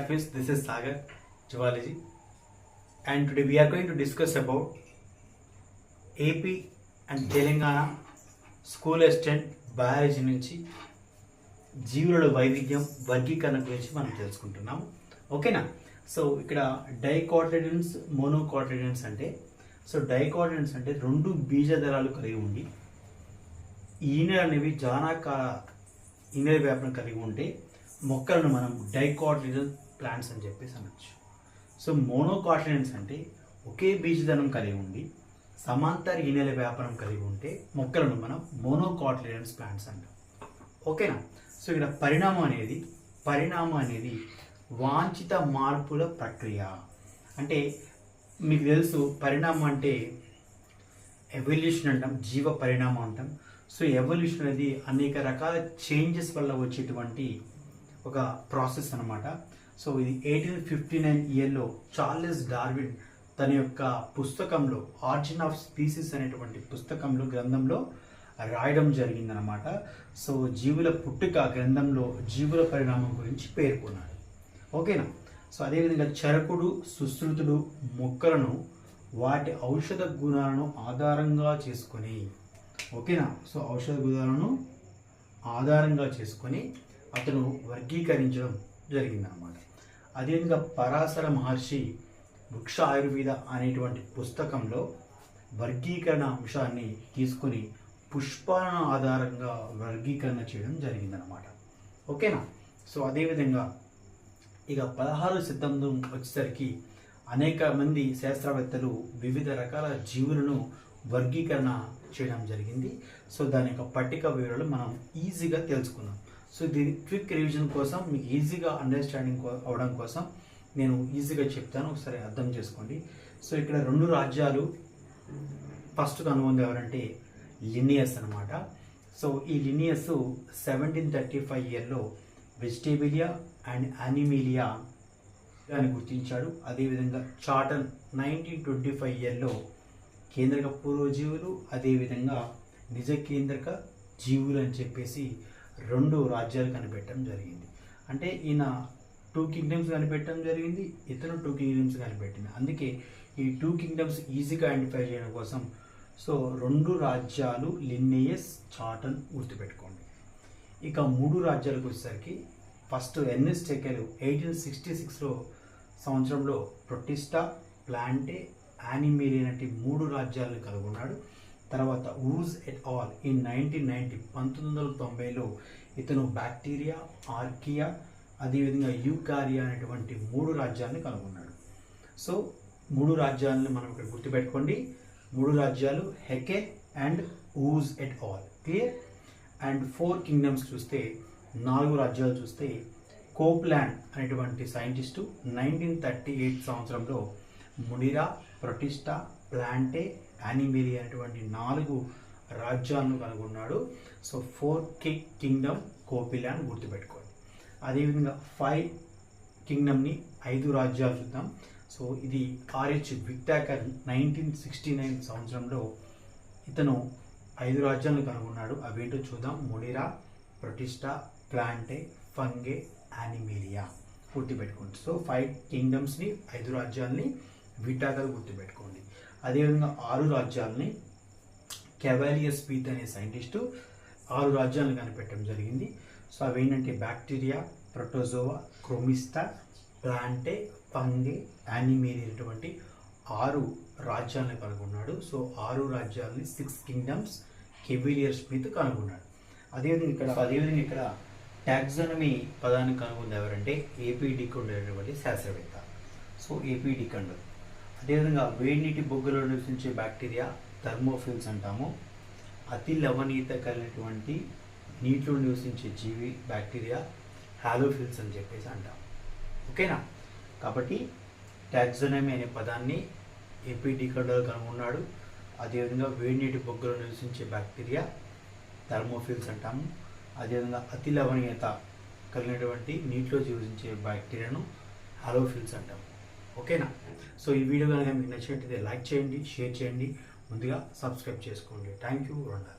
Hi friends, this is Sagar, Zoology, and today we are going to discuss about AP and school assistant biology నుంచి జీవుల వైవిధ్యం వర్గీకరణ గురించి మనం తెలుసుకుంటున్నాము. ఓకేనా సో ఇక్కడ డైకాటిడెన్స్ మోనోకాటిడెన్స్ అంటే సో డైకాటిడెన్స్ అంటే రెండు బీజదళాలు కలిగి ఉండి ఈనెలు అనేవి జానాకార ఈనెల వ్యాపనం కలిగి ఉంటే మొక్కలను మనం డైకాటిడెన్స్ ప్లాంట్స్ అని చెప్పేసి అనొచ్చు. సో మోనోకాటిలెన్స్ అంటే ఒకే బీజధనం కలిగి ఉండి సమాంతర ఈనెల వ్యాపారం కలిగి ఉంటే మొక్కలను మనం మోనోకాటిడెన్స్ ప్లాంట్స్ అంటాం. ఓకేనా సో ఇక్కడ పరిణామం అనేది పరిణామం అనేది వాంఛిత మార్పుల ప్రక్రియ. అంటే మీకు తెలుసు పరిణామం అంటే ఎవల్యూషన్ అంటాం జీవ పరిణామం అంటాం. సో ఎవల్యూషన్ అనేది అనేక రకాల చేంజెస్ వల్ల వచ్చేటువంటి ఒక ప్రాసెస్ అనమాట సో ఇది ఎయిటీన్ ఫిఫ్టీ నైన్ ఇయర్లో చార్లెస్ డార్విన్ తన యొక్క పుస్తకంలో ఆర్జిన్ ఆఫ్ స్పీసీస్ అనేటువంటి పుస్తకంలో గ్రంథంలో రాయడం జరిగిందనమాట సో జీవుల పుట్టుక గ్రంథంలో జీవుల పరిణామం గురించి పేర్కొన్నాడు. ఓకేనా? సో అదేవిధంగా చరకుడు సుశ్రుతుడు మొక్కలను వాటి ఔషధ గుణాలను ఆధారంగా చేసుకొని ఓకేనా? సో ఔషధ గుణాలను ఆధారంగా చేసుకొని అతను వర్గీకరించడం జరిగిందనమాట అదేవిధంగా పరాశర మహర్షి వృక్ష ఆయుర్వేద అనేటువంటి పుస్తకంలో వర్గీకరణ అంశాన్ని తీసుకొని పుష్పాలను ఆధారంగా వర్గీకరణ చేయడం జరిగిందనమాట ఓకేనా? సో అదేవిధంగా ఇక పదహారు సిద్ధాంతం వచ్చేసరికి అనేక మంది శాస్త్రవేత్తలు వివిధ రకాల జీవులను వర్గీకరణ చేయడం జరిగింది. సో దాని యొక్క పట్టిక వివరాలు మనం ఈజీగా తెలుసుకుందాం. సో దీని క్విక్ రివిజన్ కోసం మీకు ఈజీగా అండర్స్టాండింగ్ అవడం కోసం నేను ఈజీగా చెప్తాను. ఒకసారి అర్థం చేసుకోండి. సో ఇక్కడ రెండు రాజ్యాలు ఫస్ట్ అనుబంధం ఎవరంటే లినియస్ అనమాట సో ఈ లినియస్ సెవెంటీన్ థర్టీ ఫైవ్ ఇయర్లో వెజిటేబిలియా అండ్ యానిమీలియా అని గుర్తించాడు. అదేవిధంగా చాటన్ నైన్టీన్ ట్వంటీ ఫైవ్ ఇయర్లో కేంద్రక పూర్వజీవులు అదేవిధంగా నిజ కేంద్రక జీవులు అని చెప్పేసి రెండు రాజ్యాలు కనిపెట్టడం జరిగింది. అంటే ఈయన టూ కింగ్డమ్స్ కనిపెట్టడం జరిగింది ఇతను టూ కింగ్డమ్స్ కనిపెట్టింది. అందుకే ఈ టూ కింగ్డమ్స్ ఈజీగా ఐడెంటిఫై చేయడం కోసం సో రెండు రాజ్యాలు లిన్నేయస్ చాటన్ గుర్తుపెట్టుకోండి. ఇక మూడు రాజ్యాలకు వచ్చేసరికి first Ernst Haeckel eighteen sixty సిక్స్లో సంవత్సరంలో ప్రొటిస్టా ప్లాంటే యానిమేలి అనేటి మూడు రాజ్యాలను కనుగొన్నాడు. తర్వాత Woese et al in nineteen ninety పంతొమ్మిది వందల తొంభైలో ఇతను బ్యాక్టీరియా ఆర్కియా అదేవిధంగా యూకారియా అనేటువంటి మూడు రాజ్యాలను కనుగొన్నాడు. సో మూడు రాజ్యాలను మనం ఇక్కడ గుర్తుపెట్టుకోండి. మూడు రాజ్యాలు Haeckel and Woese et al clear and four kingdoms చూస్తే నాలుగు రాజ్యాలు చూస్తే కోప్లాండ్ అనేటువంటి సైంటిస్టు నైన్టీన్ థర్టీ ఎయిట్ సంవత్సరంలో మునిరా ప్రొటిస్టా ప్లాంటే యానిమేలి అనేటువంటి నాలుగు రాజ్యాలను కనుగొన్నాడు సో ఫోర్కి కింగ్డమ్ కోపిలాన్ గుర్తుపెట్టుకోండి. అదేవిధంగా ఫైవ్ కింగ్డమ్ని ఐదు రాజ్యాలు చూద్దాం. సో ఇది R H Whittaker nineteen sixty nine సంవత్సరంలో ఇతను ఐదు రాజ్యాలను కనుగొన్నాడు అవేంటో చూద్దాం. Monera protista plantae fungi animalia గుర్తుపెట్టుకోండి. సో ఫైవ్ కింగ్డమ్స్ని ఐదు రాజ్యాలని విటాకర్ గుర్తుపెట్టుకోండి. అదేవిధంగా ఆరు రాజ్యాలని కెవాలియస్ పీత్ అనే సైంటిస్టు ఆరు రాజ్యాలను కనిపెట్టడం జరిగింది. సో అవి ఏంటంటే బ్యాక్టీరియా ప్రొటోజోవా క్రోమిస్టా ప్లాంటే ఫంగే యానిమేలి అనేటువంటి ఆరు రాజ్యాలను కనుగొన్నాడు. సో ఆరు రాజ్యాలని సిక్స్ కింగ్డమ్స్ కెవిలియర్ స్మిత్ కనుగొన్నాడు. అదేవిధంగా ఇక్కడ అదేవిధంగా ఇక్కడ టాక్సానమీ పదాన్ని కనుగొంది ఎవరంటే ఏపీ డికండ్ అనేటువంటి శాస్త్రవేత్త. So AP de Candolle. అదేవిధంగా వేడి నీటి బొగ్గులో నివసించే బ్యాక్టీరియా థర్మోఫిల్స్ అంటాము. అతి లవణీయత కలిగినటువంటి నీటిలో నివసించే జీవి బ్యాక్టీరియా హాలోఫిల్స్ అని చెప్పేసి అంటాం. ఓకేనా? కాబట్టి టాక్సోనమీ అనే పదాన్ని ఏపీ డికండర్ కనుగొన్నాడు. అదేవిధంగా వేడి నీటి బొగ్గులో నివసించే బ్యాక్టీరియా థర్మోఫిల్స్ అంటాము. అదేవిధంగా అతి లవణీయత కలిగినటువంటి నీటిలో జీవించే బ్యాక్టీరియాను హాలోఫిల్స్ అంటాము. ఓకేనా? సో ఈ వీడియో కనుక మీకు నచ్చినట్టయితే లైక్ చేయండి షేర్ చేయండి ముందుగా సబ్స్క్రైబ్ చేసుకోండి. Thank you wonder